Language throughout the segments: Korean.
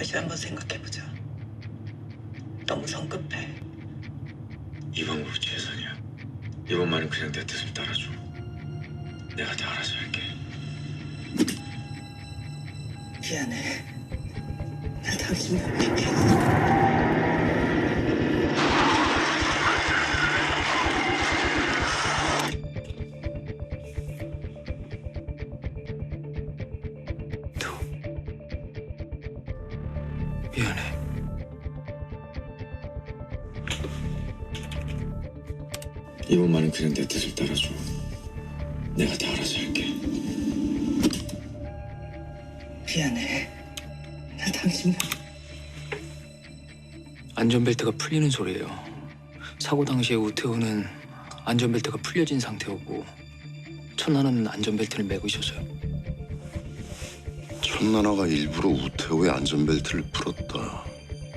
다시 한번 생각해보자. 너무 성급해. 이 방법이 최선이야. 이번만은 그냥 내 뜻을 따라줘. 내가 다 알아서 할게. 미안해. 나 당신 nomi했어. 미안해. 이번만은 그냥 내 뜻을 따라줘. 내가 다 알아서 할게. 미안해. 나 당신 안전벨트가 풀리는 소리예요. 사고 당시에 우태호는 안전벨트가 풀려진 상태였고 천나는 안전벨트를 매고 있었어요. 천나나가 일부러 우태호의 안전벨트를 풀었다.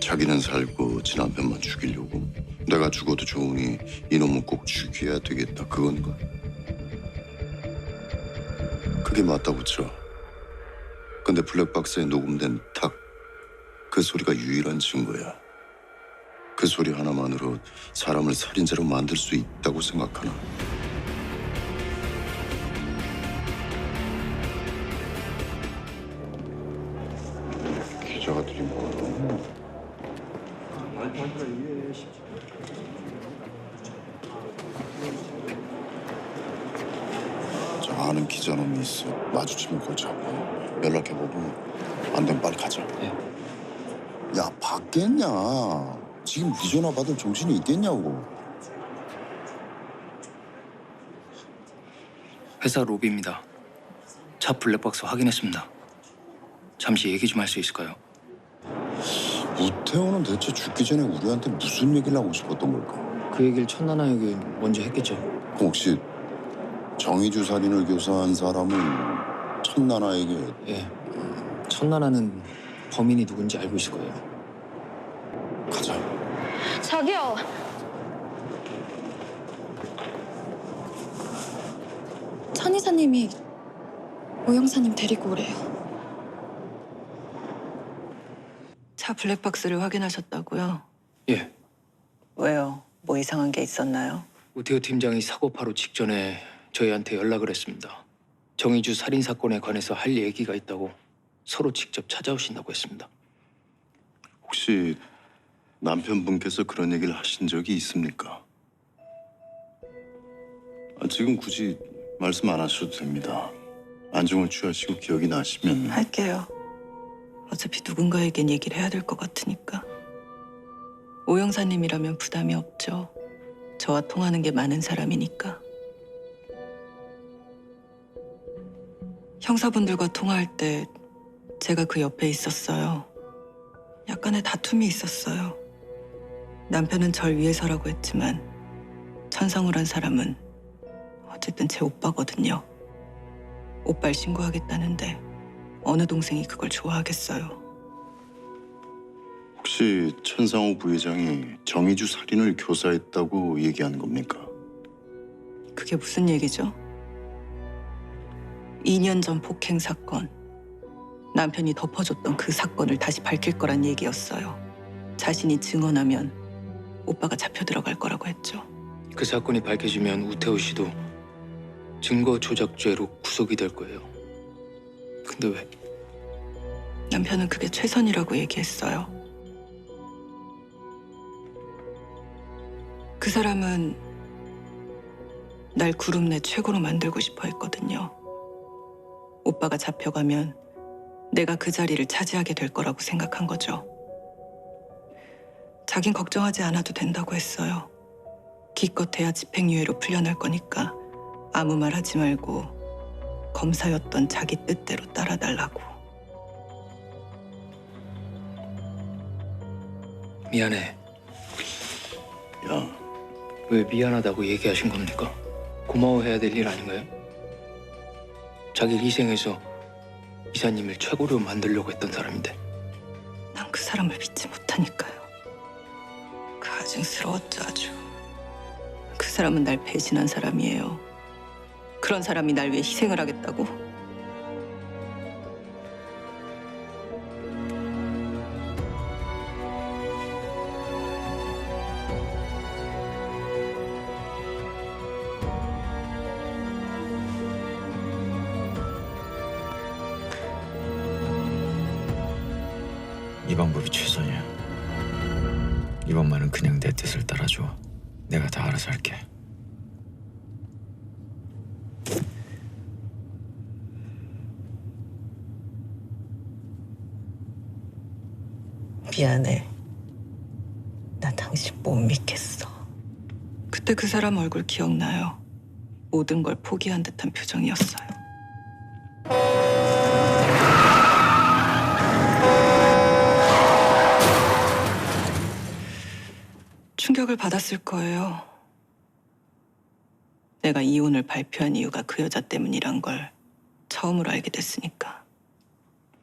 자기는 살고 지 남편만 죽이려고. 내가 죽어도 좋으니 이놈은 꼭 죽여야 되겠다. 그건가? 그게 맞다고 쳐. 근데 블랙박스에 녹음된 탁. 그 소리가 유일한 증거야. 그 소리 하나만으로 사람을 살인자로 만들 수 있다고 생각하나? 기자 놈이 있어 마주치면 그거 잡고 연락해보고 안 되면 빨리 가자 예. 야 받겠냐 지금 네 전화 받을 정신이 있겠냐고 회사 로비입니다. 차 블랙박스 확인했습니다. 잠시 얘기 좀 할 수 있을까요? 우태호는 대체 죽기 전에 우리한테 무슨 얘기를 하고 싶었던 걸까 그 얘기를 천나나 에게 먼저 했겠죠. 그럼 혹시 정의주 살인을 교사한 사람은 천나나에게 예. 천나나는 범인이 누군지 알고 있을 거예요. 가자 저기요. 천 이사님이 오영사님 데리고 오래요. 차 블랙박스를 확인하셨다고요? 예. 왜요? 뭐 이상한 게 있었나요? 우태호 팀장이 사고 바로 직전에 저희한테 연락을 했습니다. 정의주 살인 사건에 관해서 할 얘기가 있다고 서로 직접 찾아오신다고 했습니다. 혹시 남편분께서 그런 얘기를 하신 적이 있습니까? 아, 지금 굳이 말씀 안 하셔도 됩니다. 안정을 취하시고 기억이 나시면 할게요. 어차피 누군가에겐 얘기를 해야 될 것 같으니까. 오영사님이라면 부담이 없죠. 저와 통하는 게 많은 사람이니까. 형사분들과 통화할 때 제가 그 옆에 있었어요. 약간의 다툼이 있었어요. 남편은 절 위해서라고 했지만 천상우란 사람은 어쨌든 제 오빠거든요. 오빠를 신고하겠다는데 어느 동생이 그걸 좋아하겠어요. 혹시 천상호 부회장이 정의주 살인을 교사했다고 얘기한 겁니까? 그게 무슨 얘기죠? 2년 전 폭행 사건. 남편이 덮어줬던 그 사건을 다시 밝힐 거란 얘기였어요. 자신이 증언하면 오빠가 잡혀 들어갈 거라고 했죠. 그 사건이 밝혀지면 우태호 씨도 증거 조작죄로 구속이 될 거예요. 근데 왜? 남편은 그게 최선이라고 얘기했어요. 그 사람은 날 그룹 내 최고로 만들고 싶어 했거든요. 오빠가 잡혀가면 내가 그 자리를 차지하게 될 거라고 생각한 거죠. 자긴 걱정하지 않아도 된다고 했어요. 기껏해야 집행유예로 풀려날 거니까 아무 말 하지 말고 검사였던 자기 뜻대로 따라달라고. 미안해. 야, 왜 미안하다고 얘기하신 겁니까? 고마워해야 될 일 아닌가요? 자기를 희생해서 이사님을 최고로 만들려고 했던 사람인데 난 그 사람을 믿지 못하니까요. 가증스러웠죠 아주. 그 사람은 날 배신한 사람이에요. 그런 사람이 날 위해 희생을 하겠다고? 이 방법이 최선이야. 이번만은 그냥 내 뜻을 따라줘. 내가 다 알아서 할게. 미안해. 나 당신 못 믿겠어. 그때 그 사람 얼굴 기억나요. 모든 걸 포기한 듯한 표정이었어요. 충격을 받았을 거예요. 내가 이혼을 발표한 이유가 그 여자 때문이란 걸 처음으로 알게 됐으니까.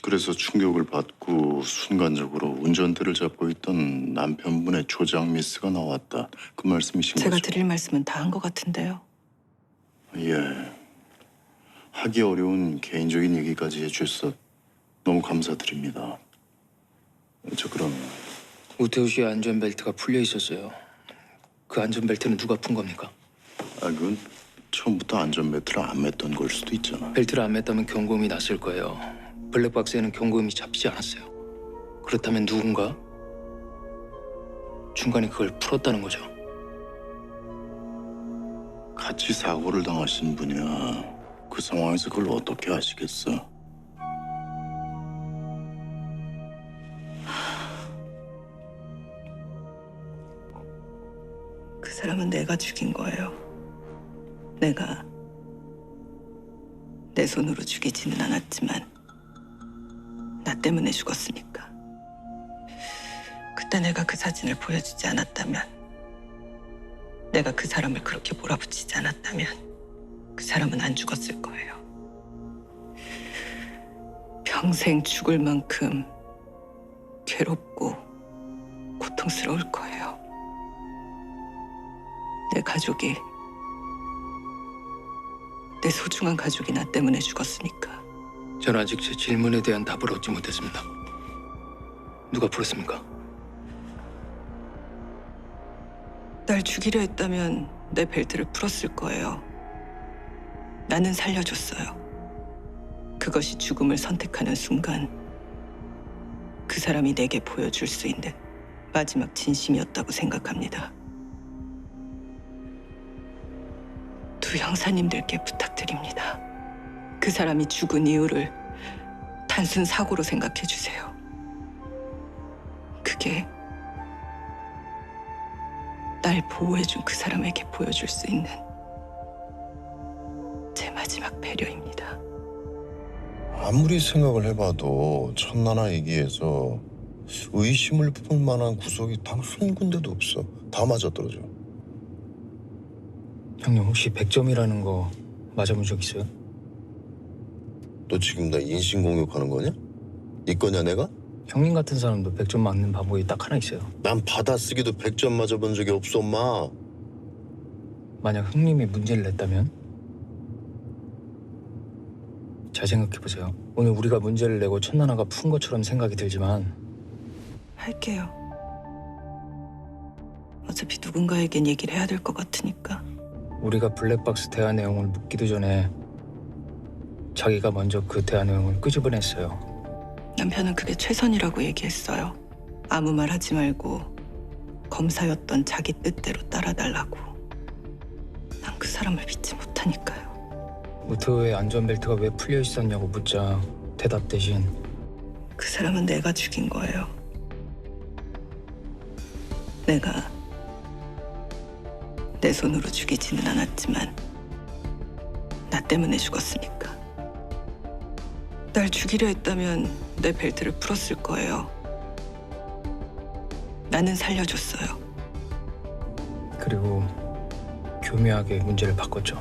그래서 충격을 받고 순간적으로 운전대를 잡고 있던 남편분의 조작 미스가 나왔다. 그 말씀이신 제가 거죠? 드릴 말씀은 다 한 것 같은데요. 예. 하기 어려운 개인적인 얘기까지 해주셔서 너무 감사드립니다. 저 그럼 우태우 씨의 안전벨트가 풀려 있었어요. 그 안전벨트는 누가 푼 겁니까? 아 그건 처음부터 안전벨트를 안 맸던 걸 수도 있잖아. 벨트를 안 맸다면 경고음이 났을 거예요. 블랙박스에는 경고음이 잡히지 않았어요. 그렇다면 누군가 중간에 그걸 풀었다는 거죠. 같이 사고를 당하신 분이야. 그 상황에서 그걸 어떻게 아시겠어? 사람은 내가 죽인 거예요. 내가 내 손으로 죽이지는 않았지만 나 때문에 죽었으니까. 그때 내가 그 사진을 보여주지 않았다면 내가 그 사람을 그렇게 몰아붙이지 않았다면 그 사람은 안 죽었을 거예요. 평생 죽을 만큼 괴롭고 고통스러울 거예요. 내 가족이 내 소중한 가족이 나 때문에 죽었으니까 저는 아직 제 질문에 대한 답을 얻지 못했습니다. 누가 풀었습니까? 날 죽이려 했다면 내 벨트를 풀었을 거예요. 나는 살려줬어요. 그것이 죽음을 선택하는 순간 그 사람이 내게 보여줄 수 있는 마지막 진심이었다고 생각합니다. 두 형사님들께 부탁드립니다. 그 사람이 죽은 이유를 단순 사고로 생각해 주세요. 그게 날 보호해준 그 사람에게 보여줄 수 있는 제 마지막 배려입니다. 아무리 생각을 해봐도 천나나 얘기에서 의심을 품을 만한 구석이 단 한 군데도 없어. 다 맞아떨어져. 형님 혹시 100점이라는 거 맞아본 적 있어요? 너 지금 나 인신공격하는 거냐? 이 거냐 내가? 형님 같은 사람도 100점 맞는 방법이 딱 하나 있어요. 난 받아쓰기도 100점 맞아본 적이 없어 엄마. 만약 형님이 문제를 냈다면? 잘 생각해보세요. 오늘 우리가 문제를 내고 천나나가 푼 것처럼 생각이 들지만 할게요. 어차피 누군가에겐 얘기를 해야 될 것 같으니까. 우리가 블랙박스 대화 내용을 묻기도 전에 자기가 먼저 그 대화 내용을 끄집어냈어요. 남편은 그게 최선이라고 얘기했어요. 아무 말 하지 말고 검사였던 자기 뜻대로 따라달라고. 난 그 사람을 믿지 못하니까요. 우트의 안전벨트가 왜 풀려 있었냐고 묻자 대답 대신 그 사람은 내가 죽인 거예요. 내가 내 손으로 죽이지는 않았지만 나 때문에 죽었으니까. 날 죽이려 했다면 내 벨트를 풀었을 거예요. 나는 살려줬어요. 그리고 교묘하게 문제를 바꿨죠.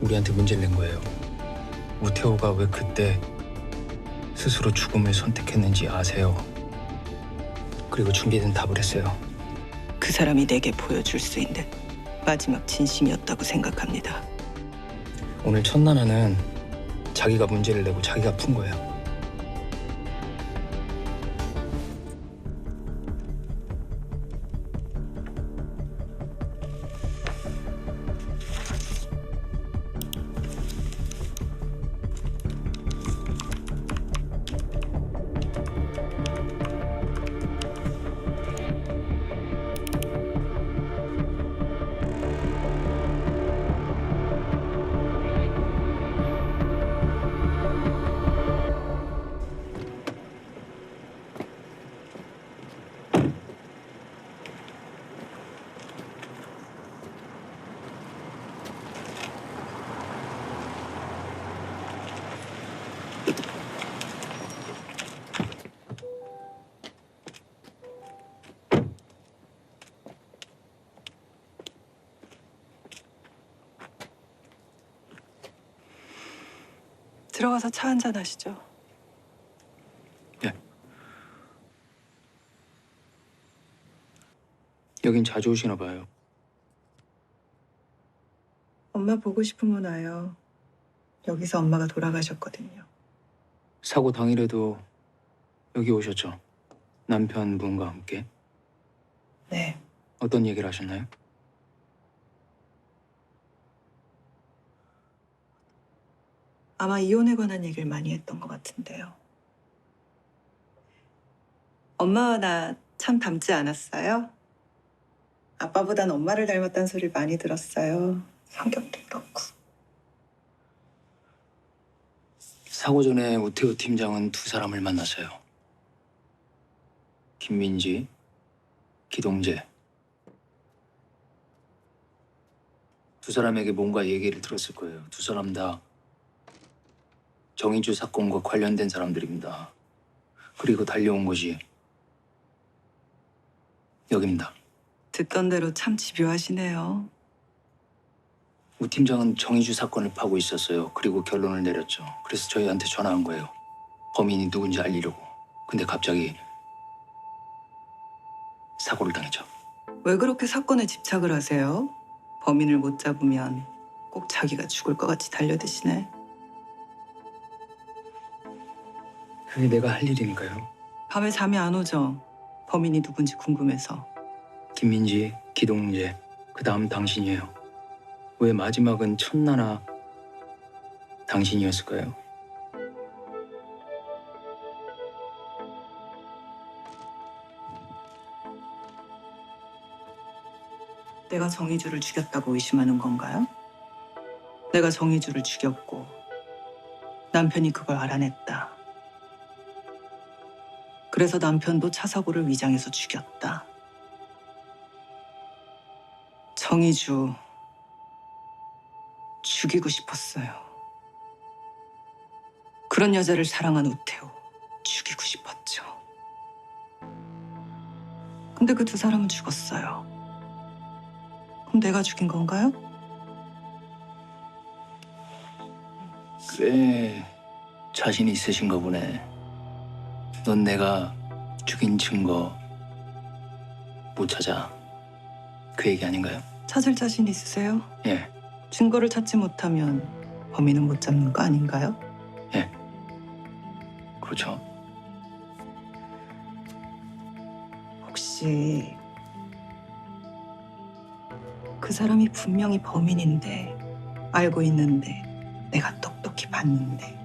우리한테 문제를 낸 거예요. 우태호가 왜 그때 스스로 죽음을 선택했는지 아세요? 그리고 준비된 답을 했어요. 그 사람이 내게 보여줄 수 있는 마지막 진심이었다고 생각합니다. 오늘 첫 나나는 자기가 문제를 내고 자기가 푼 거예요. 들어가서 차 한잔 하시죠. 여긴 자주 오시나 봐요. 엄마 보고 싶으면 와요. 여기서 엄마가 돌아가셨거든요. 사고 당일에도 여기 오셨죠? 남편분과 함께 네. 어떤 얘기를 하셨나요? 아마 이혼에 관한 얘기를 많이 했던 것 같은데요. 엄마와 나 참 닮지 않았어요? 아빠보단 엄마를 닮았다는 소리를 많이 들었어요. 성격도 그렇고. 사고 전에 우태우 팀장은 두 사람을 만났어요. 김민지, 기동재. 두 사람에게 뭔가 얘기를 들었을 거예요. 두 사람 다 정의주 사건과 관련된 사람들입니다. 그리고 달려온 것이 여기입니다. 듣던 대로 참 집요하시네요. 우 팀장은 정의주 사건을 파고 있었어요. 그리고 결론을 내렸죠. 그래서 저희한테 전화한 거예요. 범인이 누군지 알리려고. 근데 갑자기 사고를 당했죠. 왜 그렇게 사건에 집착을 하세요? 범인을 못 잡으면 꼭 자기가 죽을 것 같이 달려드시네. 그게 내가 할 일이니까요. 밤에 잠이 안 오죠? 범인이 누군지 궁금해서. 김민지, 기동재, 그 다음 당신이에요. 왜 마지막은 첫나나 당신이었을까요? 내가 정의주를 죽였다고 의심하는 건가요? 내가 정의주를 죽였고 남편이 그걸 알아냈다. 그래서 남편도 차 사고를 위장해서 죽였다. 정의주 죽이고 싶었어요. 그런 여자를 사랑한 우태우 죽이고 싶었죠. 근데 그 두 사람은 죽었어요. 그럼 내가 죽인 건가요? 꽤 자신 있으신가 보네. 넌 내가 죽인 증거 못 찾아. 그 얘기 아닌가요? 찾을 자신 있으세요? 예. 증거를 찾지 못하면 범인은 못 잡는 거 아닌가요? 그렇죠. 혹시 그 사람이 분명히 범인인데 알고 있는데 내가 똑똑히 봤는데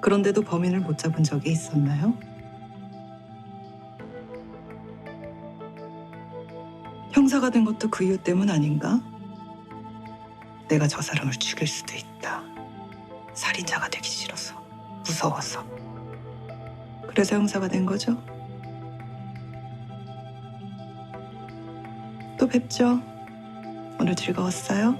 그런데도 범인을 못 잡은 적이 있었나요? 형사가 된 것도 그 이유 때문 아닌가? 내가 저 사람을 죽일 수도 있다. 살인자가 되기 싫어서, 무서워서. 그래서 형사가 된 거죠? 또 뵙죠. 오늘 즐거웠어요?